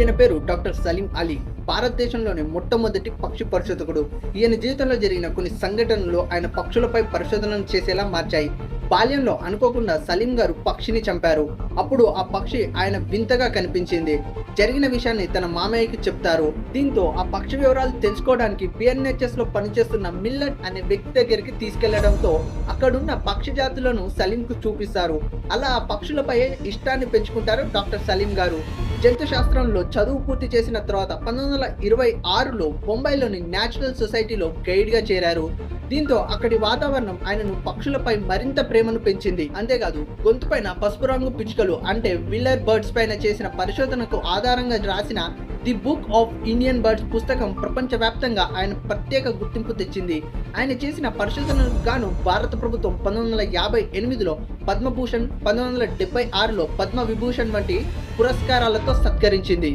ఈయన పేరు డాక్టర్ సలీం అలీ. భారతదేశంలోని మొట్టమొదటి పక్షి పరిశోధకుడు. ఈయన జీవితంలో జరిగిన కొన్ని సంఘటనలు ఆయన పక్షులపై పరిశోధనలు చేసేలా మార్చాయి. బాల్యంలో అనుకోకుండా సలీం గారు పక్షిని చంపారు. అప్పుడు ఆ పక్షి ఆయన వింతగా కనిపించింది. జరిగిన విషయాన్ని తన మామయ్యకి చెప్తారు. దీంతో ఆ పక్షి వివరాలు తెలుసుకోవడానికి బిఎన్హెచ్ఎస్లో పనిచేస్తున్న మిల్లట్ అనే వ్యక్తి దగ్గరికి తీసుకెళ్ళడంతో అక్కడున్న పక్షి జాతులను సలీంకు చూపిస్తారు. అలా ఆ పక్షులపై ఇష్టాన్ని పెంచుకుంటారు డాక్టర్ సలీం గారు. జంతు శాస్త్రంలో చదువు పూర్తి చేసిన తర్వాత పంతొమ్మిది వందల ఇరవై ఆరులో బొంబాయిలోని నేచురల్ సొసైటీలో గైడ్గా చేరారు. దీంతో అక్కడి వాతావరణం ఆయనను పక్షులపై మరింత ప్రేమను పెంచింది. అంతేకాదు గొంతుపైన పసుపు రంగు పిచ్చుకలు అంటే విల్లర్ బర్డ్స్ పైన చేసిన పరిశోధనకు ఆధారంగా రాసిన the book of Indian birds పుస్తకం ప్రపంచవ్యాప్తంగా ఆయన ప్రత్యేక గుర్తింపు తెచ్చింది. ఆయన చేసిన పరిశోధనలకు గాను భారత ప్రభుత్వం పంతొమ్మిది వందల యాభై ఎనిమిదిలో పద్మభూషణ్ పంతొమ్మిది వందల డెబ్బై ఆరులో పద్మ విభూషణ్ వంటి పురస్కారాలతో సత్కరించింది.